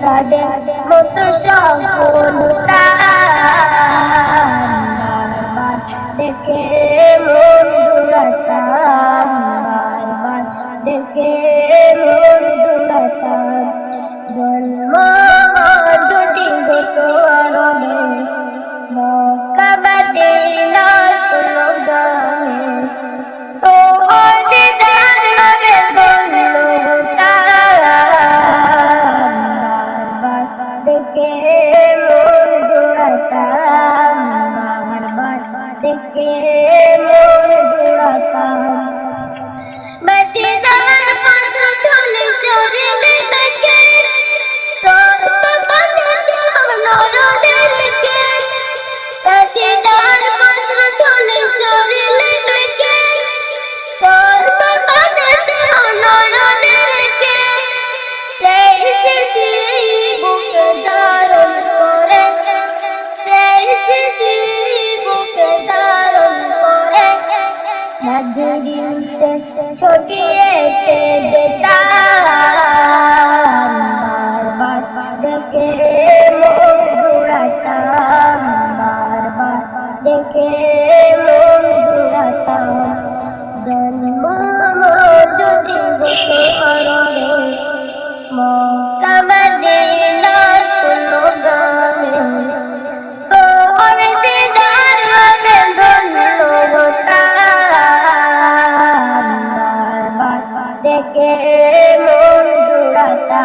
তাদের মতো সফলতা দেখে মন সঙ্গে মন জোড়াতাম যদি সে ছড়িয়ে যেতাম বারবার দেখে মন ঘুরাতাম জন সঙ্গে মন জুড়াতা